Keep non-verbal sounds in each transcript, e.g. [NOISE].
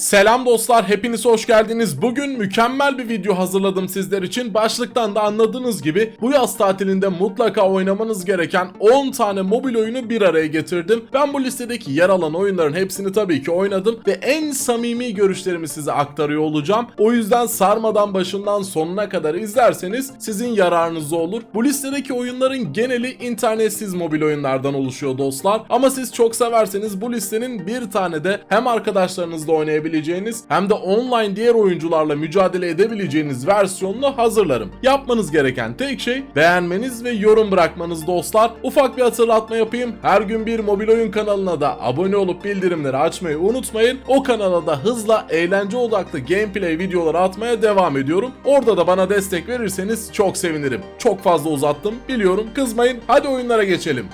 Selam dostlar, hepiniz hoş geldiniz. Bugün mükemmel bir video hazırladım sizler için. Başlıktan da anladığınız gibi bu yaz tatilinde mutlaka oynamanız gereken 10 tane mobil oyunu bir araya getirdim. Ben bu listedeki yer alan oyunların hepsini tabii ki oynadım ve en samimi görüşlerimi size aktarıyor olacağım. O yüzden sarmadan başından sonuna kadar izlerseniz sizin yararınıza olur. Bu listedeki oyunların geneli internetsiz mobil oyunlardan oluşuyor dostlar. Ama siz çok severseniz bu listenin bir tane de hem arkadaşlarınızla oynayabileceğiniz hem de online diğer oyuncularla mücadele edebileceğiniz versiyonunu hazırlarım. Yapmanız gereken tek şey beğenmeniz ve yorum bırakmanız dostlar. Ufak bir hatırlatma yapayım. Her gün bir mobil oyun kanalına da abone olup bildirimleri açmayı unutmayın. O kanala da hızla eğlence odaklı gameplay videoları atmaya devam ediyorum. Orada da bana destek verirseniz çok sevinirim. Çok fazla uzattım biliyorum kızmayın. Hadi oyunlara geçelim.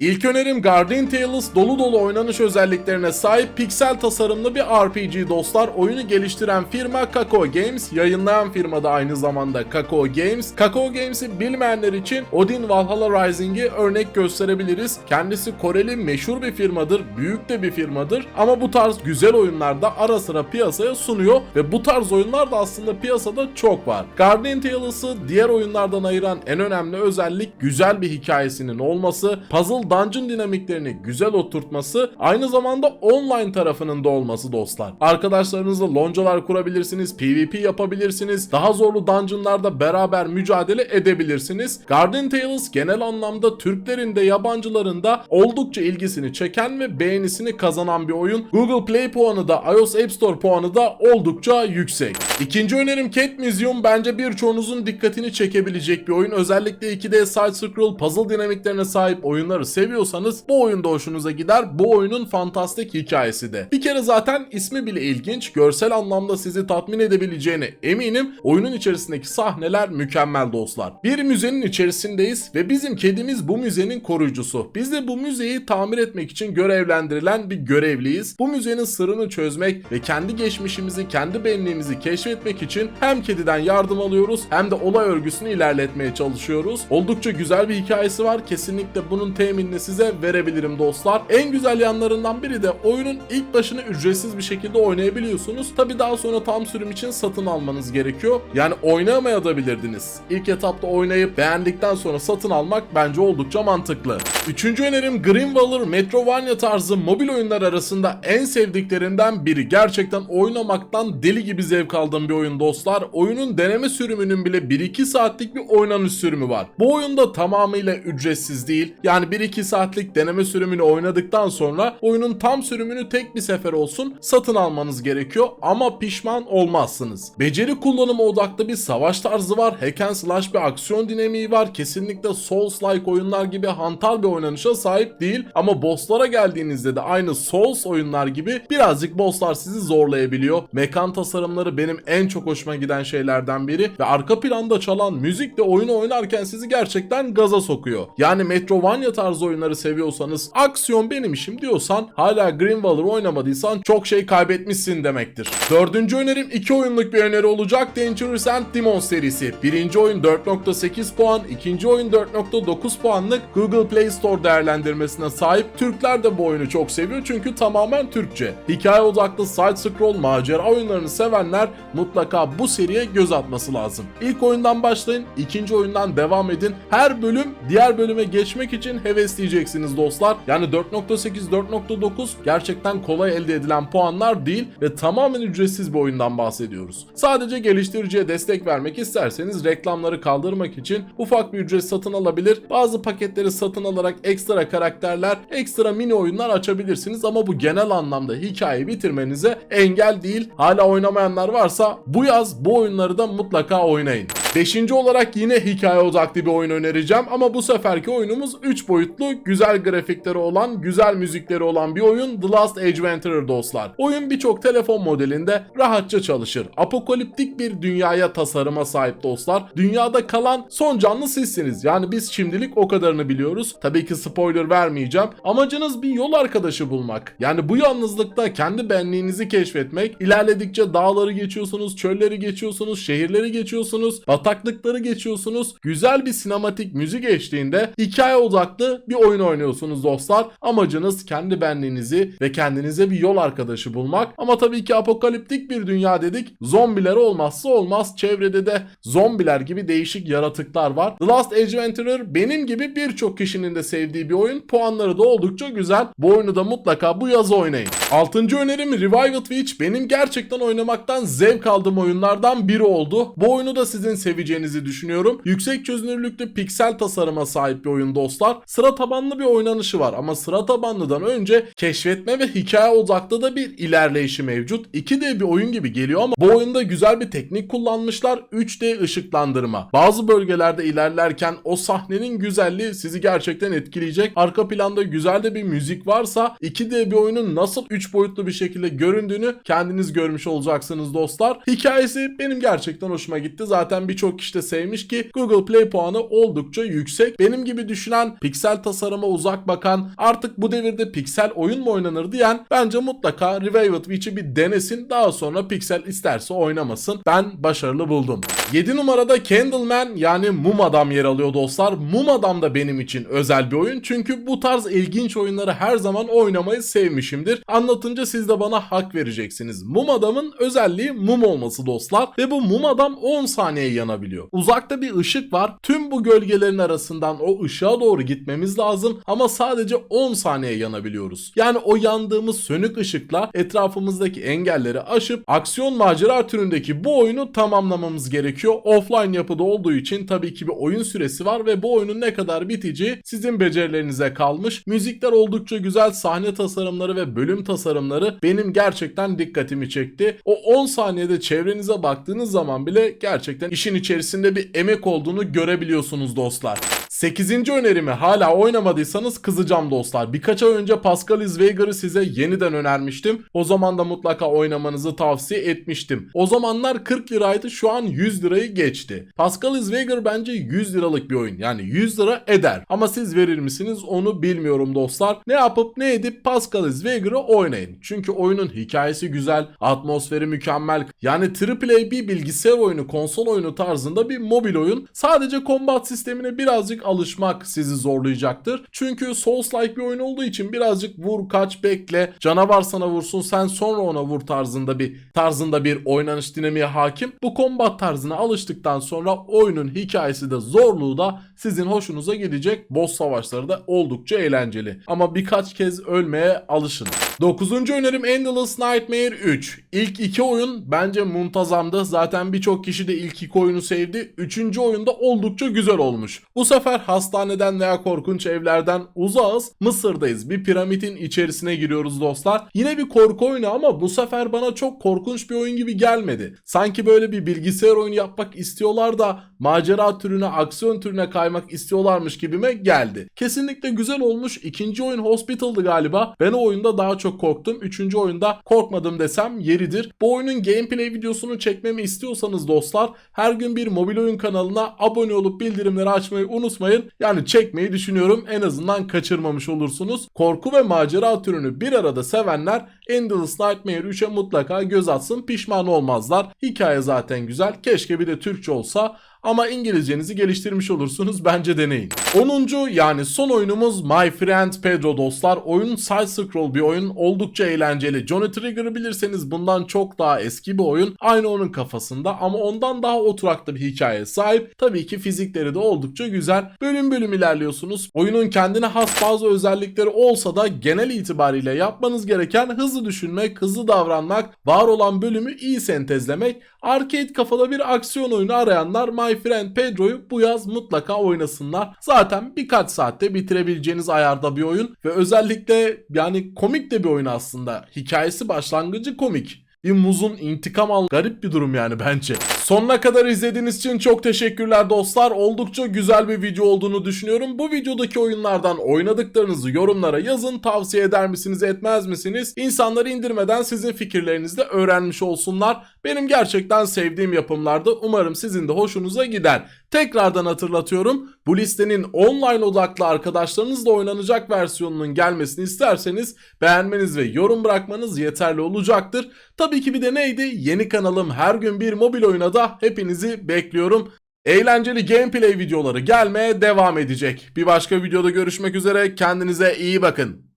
İlk önerim Guardian Tales dolu dolu oynanış özelliklerine sahip piksel tasarımlı bir RPG dostlar. Oyunu geliştiren firma Kakao Games, yayınlayan firma da aynı zamanda Kakao Games. Kakao Games'i bilmeyenler için Odin Valhalla Rising'i örnek gösterebiliriz. Kendisi Koreli meşhur bir firmadır, büyük de bir firmadır ama bu tarz güzel oyunlar da ara sıra piyasaya sunuyor ve bu tarz oyunlar da aslında piyasada çok var. Guardian Tales'ı diğer oyunlardan ayıran en önemli özellik güzel bir hikayesinin olması, puzzle dungeon dinamiklerini güzel oturtması, aynı zamanda online tarafının da olması dostlar. Arkadaşlarınızla loncalar kurabilirsiniz, PvP yapabilirsiniz, daha zorlu dungeonlarda beraber mücadele edebilirsiniz. Guardian Tales genel anlamda Türklerin de yabancıların da oldukça ilgisini çeken ve beğenisini kazanan bir oyun. Google Play puanı da iOS App Store puanı da oldukça yüksek. İkinci önerim Cat Museum bence birçoğunuzun dikkatini çekebilecek bir oyun. Özellikle 2D side scroll puzzle dinamiklerine sahip oyunları seviyorsanız bu oyun da hoşunuza gider. Bu oyunun fantastik hikayesi de. Bir kere zaten ismi bile ilginç. Görsel anlamda sizi tatmin edebileceğine eminim. Oyunun içerisindeki sahneler mükemmel dostlar. Bir müzenin içerisindeyiz ve bizim kedimiz bu müzenin koruyucusu. Biz de bu müzeyi tamir etmek için görevlendirilen bir görevliyiz. Bu müzenin sırrını çözmek ve kendi geçmişimizi, kendi benliğimizi keşfetmek için hem kediden yardım alıyoruz hem de olay örgüsünü ilerletmeye çalışıyoruz. Oldukça güzel bir hikayesi var. Kesinlikle bunun teminini size verebilirim dostlar. En güzel yanlarından biri de oyunun ilk başını ücretsiz bir şekilde oynayabiliyorsunuz. Tabi daha sonra tam sürüm için satın almanız gerekiyor. Yani oynayamayabilirdiniz. İlk etapta oynayıp beğendikten sonra satın almak bence oldukça mantıklı. Üçüncü önerim Green Valor Metrovania tarzı mobil oyunlar arasında en sevdiklerimden biri. Gerçekten oynamaktan deli gibi zevk aldığım bir oyun dostlar. Oyunun deneme sürümünün bile 1-2 saatlik bir oynanış sürümü var. Bu oyunda tamamıyla ücretsiz değil. Yani 1-2 saatlik deneme sürümünü oynadıktan sonra oyunun tam sürümünü tek bir sefer olsun satın almanız gerekiyor ama pişman olmazsınız. Beceri kullanımı odaklı bir savaş tarzı var. Hack and slash bir aksiyon dinamiği var. Kesinlikle Souls-like oyunlar gibi hantal bir oynanışa sahip değil ama bosslara geldiğinizde de aynı Souls oyunlar gibi birazcık bosslar sizi zorlayabiliyor. Mekan tasarımları benim en çok hoşuma giden şeylerden biri ve arka planda çalan müzik de oyunu oynarken sizi gerçekten gaza sokuyor. Yani Metrovania tarzı oyunları seviyorsanız, aksiyon benim işim diyorsan, hala Green Valor oynamadıysan çok şey kaybetmişsin demektir. Dördüncü önerim iki oyunluk bir öneri olacak Dangerous and Demon serisi. Birinci oyun 4.8 puan, ikinci oyun 4.9 puanlık Google Play Store değerlendirmesine sahip. Türkler de bu oyunu çok seviyor çünkü tamamen Türkçe. Hikaye odaklı side scroll macera oyunlarını sevenler mutlaka bu seriye göz atması lazım. İlk oyundan başlayın, ikinci oyundan devam edin. Her bölüm diğer bölüme geçmek için hevesleyeceksiniz dostlar. Yani 4.8 4.9 gerçekten kolay elde edilen puanlar değil ve tamamen ücretsiz bir oyundan bahsediyoruz. Sadece geliştiriciye destek vermek isterseniz reklamları kaldırmak için ufak bir ücret satın alabilir. Bazı paketleri satın alarak ekstra karakterler, ekstra mini oyunlar açabilirsiniz ama bu genel anlamda hikayeyi bitirmenize engel değil. Hala oynamayanlar varsa bu yaz bu oyunları da mutlaka oynayın. Beşinci olarak yine hikaye odaklı bir oyun önereceğim ama bu seferki oyunumuz 3 boyutlu boyutlu, güzel grafikleri olan, güzel müzikleri olan bir oyun The Last Adventurer dostlar. Oyun birçok telefon modelinde rahatça çalışır. Apokaliptik bir dünyaya tasarıma sahip dostlar. Dünyada kalan son canlı sizsiniz. Yani biz şimdilik o kadarını biliyoruz. Tabii ki spoiler vermeyeceğim. Amacınız bir yol arkadaşı bulmak. Yani bu yalnızlıkta kendi benliğinizi keşfetmek. İlerledikçe dağları geçiyorsunuz, çölleri geçiyorsunuz, şehirleri geçiyorsunuz, bataklıkları geçiyorsunuz. Güzel bir sinematik müzik eşliğinde hikaye odaklı bir oyun oynuyorsunuz dostlar. Amacınız kendi benliğinizi ve kendinize bir yol arkadaşı bulmak. Ama tabii ki apokaliptik bir dünya dedik. Zombiler olmazsa olmaz. Çevrede de zombiler gibi değişik yaratıklar var. The Last Adventurer benim gibi birçok kişinin de sevdiği bir oyun. Puanları da oldukça güzel. Bu oyunu da mutlaka bu yaz oynayın. Altıncı önerim Revived Witch. Benim gerçekten oynamaktan zevk aldığım oyunlardan biri oldu. Bu oyunu da sizin seveceğinizi düşünüyorum. Yüksek çözünürlüklü piksel tasarıma sahip bir oyun dostlar. Sıra tabanlı bir oynanışı var ama sıra tabanlıdan önce keşfetme ve hikaye odaklı da bir ilerleyişi mevcut. 2D bir oyun gibi geliyor ama bu oyunda güzel bir teknik kullanmışlar. 3D ışıklandırma. Bazı bölgelerde ilerlerken o sahnenin güzelliği sizi gerçekten etkileyecek. Arka planda güzel de bir müzik varsa 2D bir oyunun nasıl 3 boyutlu bir şekilde göründüğünü kendiniz görmüş olacaksınız dostlar. Hikayesi benim gerçekten hoşuma gitti. Zaten birçok kişi de sevmiş ki Google Play puanı oldukça yüksek. Benim gibi düşünen, piksel tasarıma uzak bakan, artık bu devirde piksel oyun mu oynanır diyen bence mutlaka Revived Witch'i bir denesin. Daha sonra piksel isterse oynamasın. Ben başarılı buldum. 7 numarada Candleman yani Mum Adam yer alıyor dostlar. Mum Adam da benim için özel bir oyun. Çünkü bu tarz ilginç oyunları her zaman oynamayı sevmişimdir. Anlatınca siz de bana hak vereceksiniz. Mum Adam'ın özelliği mum olması dostlar. Ve bu Mum Adam 10 saniye yanabiliyor. Uzakta bir ışık var. Tüm bu gölgelerin arasından o ışığa doğru gitmemiz lazım. Ama sadece 10 saniye yanabiliyoruz. Yani o yandığımız sönük ışıkla etrafımızdaki engelleri aşıp aksiyon macera türündeki bu oyunu tamamlamamız gerekiyor. Offline yapıda olduğu için tabii ki bir oyun süresi var ve bu oyunun ne kadar biteceği sizin becerilerinize kalmış. Müzikler oldukça güzel, sahne tasarımları ve bölüm tasarımları benim gerçekten dikkatimi çekti. O 10 saniyede çevrenize baktığınız zaman bile gerçekten işin içerisinde bir emek olduğunu görebiliyorsunuz dostlar. 8. önerimi hala oynamadıysanız kızacağım dostlar. Birkaç ay önce Pascal Isvegar'ı size yeniden önermiştim. O zaman da mutlaka oynamanızı tavsiye etmiştim. O zamanlar 40 liraydı şu an 100 lirayı geçti. Pascal Isvegar bence 100 liralık bir oyun. Yani 100 lira eder. Ama siz verir misiniz onu bilmiyorum dostlar. Ne yapıp ne edip Pascal Isvegar'ı oynayın. Çünkü oyunun hikayesi güzel, atmosferi mükemmel. Yani AAA bir bilgisayar oyunu, konsol oyunu tarzında bir mobil oyun. Sadece combat sistemine birazcık alışmak sizi zorlayacaktır. Çünkü Souls-like bir oyun olduğu için birazcık vur kaç bekle canavar sana vursun sen sonra ona vur tarzında bir tarzında bir oynanış dinamiğe hakim. Bu combat tarzına alıştıktan sonra oyunun hikayesi de zorluğu da sizin hoşunuza gidecek. Boss savaşları da oldukça eğlenceli. Ama birkaç kez ölmeye alışın. 9. önerim Endless Nightmare 3. İlk iki oyun bence muntazamdı. Zaten birçok kişi de ilk iki oyunu sevdi. Üçüncü oyunda oldukça güzel olmuş. Bu sefer hastaneden veya korkunç evlerden uzağız. Mısır'dayız. Bir piramidin içerisine giriyoruz dostlar. Yine bir korku oyunu ama bu sefer bana çok korkunç bir oyun gibi gelmedi. Sanki böyle bir bilgisayar oyunu yapmak istiyorlar da macera türüne, aksiyon türüne kaymak istiyorlarmış gibime geldi. Kesinlikle güzel olmuş. İkinci oyun Hospital'dı galiba. Ben o oyunda daha çok korktum. Üçüncü oyunda korkmadım desem yeridir. Bu oyunun gameplay videosunu çekmemi istiyorsanız dostlar her gün bir mobil oyun kanalına abone olup bildirimleri açmayı unutmayın. Yani çekmeyi düşünüyorum. En azından kaçırmamış olursunuz. Korku ve macera türünü bir arada sevenler Endless Nightmare 3'e mutlaka göz atsın. Pişman olmazlar. Hikaye zaten güzel. Keşke bir de Türkçe olsa ama İngilizcenizi geliştirmiş olursunuz [LAUGHS] bence deneyin. 10. yani son oyunumuz My Friend Pedro dostlar. Oyun side scroll bir oyun oldukça eğlenceli. Johnny Trigger'ı bilirseniz bundan çok daha eski bir oyun. Aynı onun kafasında ama ondan daha oturaklı bir hikaye sahip. Tabii ki fizikleri de oldukça güzel. Bölüm bölüm ilerliyorsunuz. Oyunun kendine has bazı özellikleri olsa da genel itibariyle yapmanız gereken hızlı düşünmek, hızlı davranmak, var olan bölümü iyi sentezlemek. Arcade kafada bir aksiyon oyunu arayanlar My Friend Pedro'yu bu yaz mutlaka oynasınlar. Zaten birkaç saatte bitirebileceğiniz ayarda bir oyun ve özellikle yani komik de bir oyun aslında. Hikayesi başlangıcı komik. Bir muzun intikam al garip bir durum yani bence. Sonuna kadar izlediğiniz için çok teşekkürler dostlar. Oldukça güzel bir video olduğunu düşünüyorum. Bu videodaki oyunlardan oynadıklarınızı yorumlara yazın. Tavsiye eder misiniz etmez misiniz? İnsanları indirmeden sizin fikirlerinizi de öğrenmiş olsunlar. Benim gerçekten sevdiğim yapımlardı. Umarım sizin de hoşunuza gider. Tekrardan hatırlatıyorum. Bu listenin online odaklı arkadaşlarınızla oynanacak versiyonunun gelmesini isterseniz beğenmeniz ve yorum bırakmanız yeterli olacaktır. Tabii ki bir de neydi? Yeni kanalım her gün bir mobil oyuna da hepinizi bekliyorum. Eğlenceli gameplay videoları gelmeye devam edecek. Bir başka videoda görüşmek üzere. Kendinize iyi bakın.